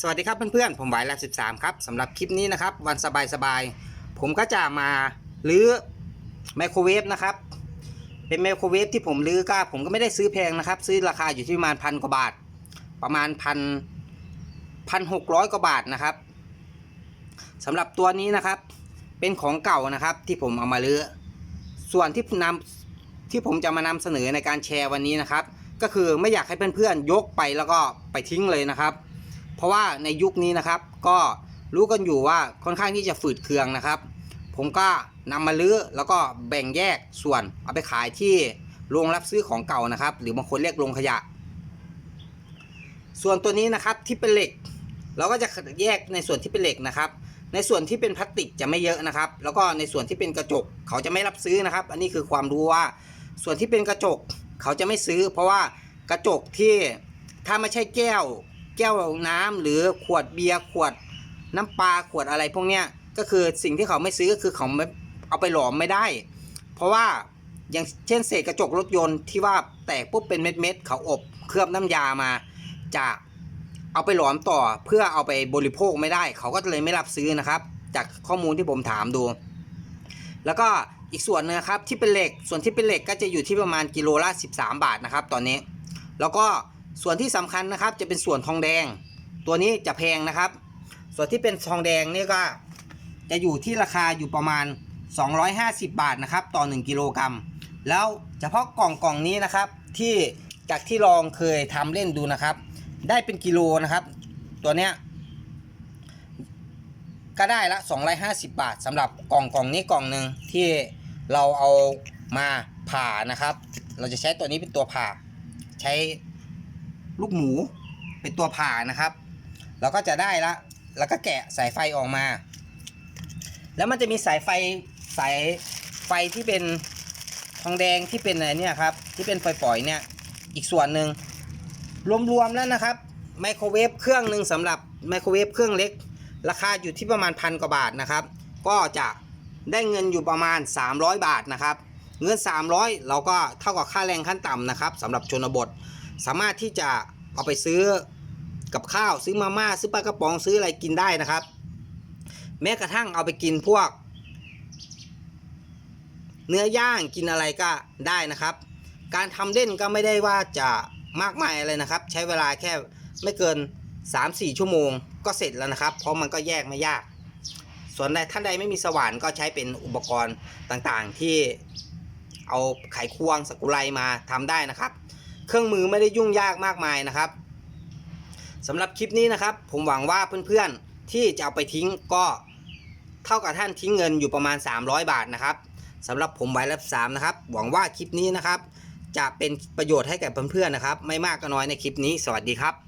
สวัสดีครับเพื่อนๆ ผมไหวแลบ13ครับสำหรับคลิปนี้นะครับ วันสบายๆ ผมก็จะมาลื้อไมโครเวฟนะครับ เป็นไมโครเวฟที่ผมลื้อก็ผมก็ไม่ได้ซื้อแพงนะครับ ซื้อราคาอยู่ที่ประมาณพันกว่าบาท ประมาณพันพันหกร้อยกว่าบาทนะครับสำหรับตัวนี้นะครับ เป็นของเก่านะครับที่ผมเอามาลื้อส่วนที่นำที่ผมจะมานำเสนอในการแชร์วันนี้นะครับ ก็คือไม่อยากให้เพื่อนๆยกไปแล้วก็ไปทิ้งเลยนะครับ เพราะว่าในยุคนี้นะครับ ก็รู้กันอยู่ว่าค่อนข้างที่จะฝืดเคืองนะครับ ผมก็นำมาลื้อแล้วก็แบ่งแยกส่วนเอาไปขายที่โรงรับซื้อของเก่านะครับ หรือบางคนเรียกโรงขยะ ส่วนตัวนี้นะครับที่เป็นเหล็ก เราก็จะแยกในส่วนที่เป็นเหล็กนะครับ ในส่วนที่เป็นพลาสติกจะไม่เยอะนะครับ แล้วก็ในส่วนที่เป็นกระจกเขาจะไม่รับซื้อนะครับ อันนี้คือความรู้ว่า ส่วนที่เป็นกระจกเขาจะไม่ซื้อ เพราะว่ากระจกที่ถ้าไม่ใช่แก้ว แก้วน้ำหรือขวดเบียร์ขวดน้ำปลาขวดอะไรพวกเนี้ยก็คือสิ่งที่เขาไม่ซื้อก็คือเขาไม่เอาไปหลอมไม่ได้ เพราะว่าอย่างเช่นเศษกระจกรถยนต์ที่ว่าแตกปุ๊บเป็นเม็ดๆเขาอบเคลือบน้ำยามาจะเอาไปหลอมต่อเพื่อเอาไปบริโภคไม่ได้ เขาก็เลยไม่รับซื้อนะครับ จากข้อมูลที่ผมถามดู แล้วก็อีกส่วนนึงนะครับที่เป็นเหล็กส่วนที่เป็นเหล็กก็จะอยู่ที่ประมาณกิโลละ 13 บาทนะครับ ตอนนี้ แล้วก็ ส่วนที่สำคัญนะครับจะเป็นส่วนทองแดง ตัวนี้จะแพงนะครับ ส่วนที่เป็นทองแดงนี่ก็จะอยู่ที่ราคาอยู่ประมาณ 250 บาทนะครับต่อ 1 กิโลกรัม แล้วเฉพาะกล่องกล่องนี้นะครับที่จากที่ลองเคยทำเล่นดูนะครับ ได้เป็นกิโลนะครับ ตัวเนี้ยก็ได้ละ 250 บาทสำหรับกล่องกล่องนี้กล่องหนึ่งที่เราเอามาผ่านะครับ เราจะใช้ตัวนี้เป็นตัวผ่า ใช้ ลูกหมูเป็นตัวผ่านะครับ เราก็จะได้ละ แล้วก็แกะสายไฟออกมา แล้วมันจะมีสายไฟสายไฟที่เป็นทองแดงที่เป็นอะไรเนี่ยครับ ที่เป็นฝอยๆเนี่ย อีกส่วนหนึ่งรวมๆแล้วนะครับไมโครเวฟเครื่องหนึ่งสำหรับไมโครเวฟเครื่องเล็ก ราคาอยู่ที่ประมาณพันกว่าบาทนะครับ ก็จะได้เงินอยู่ประมาณ 300 บาทนะครับ เงิน 300 เราก็เท่ากับค่าแรงขั้นต่ำนะครับสำหรับชนบท สามารถที่จะเอาไปซื้อกับข้าวซื้อมาม่าซื้อปลากระป๋องซื้ออะไรกินได้นะครับ แม้กระทั่งเอาไปกินพวก เนื้อย่างกินอะไรก็ได้นะครับ การทำเล่นก็ไม่ได้ว่าจะมากมายอะไรนะครับ ใช้เวลาแค่ไม่เกิน 3-4 ชั่วโมงก็เสร็จแล้วนะครับ เพราะมันก็แยกไม่ยาก ส่วนใดท่านใดไม่มีสว่านก็ใช้เป็นอุปกรณ์ต่างๆที่เอาไขควงสกรูไลมาทำได้นะครับ เครื่องมือไม่ได้ยุ่งยากมากมายนะครับสำหรับคลิปนี้นะครับ ผมหวังว่าเพื่อนๆที่จะเอาไปทิ้งก็เท่ากับท่านทิ้งเงินอยู่ประมาณ 300 บาทนะครับสำหรับผมไว้รับสามนะครับ หวังว่าคลิปนี้นะครับ จะเป็นประโยชน์ให้แก่เพื่อนๆนะครับ ไม่มากก็น้อยในคลิปนี้ สวัสดีครับ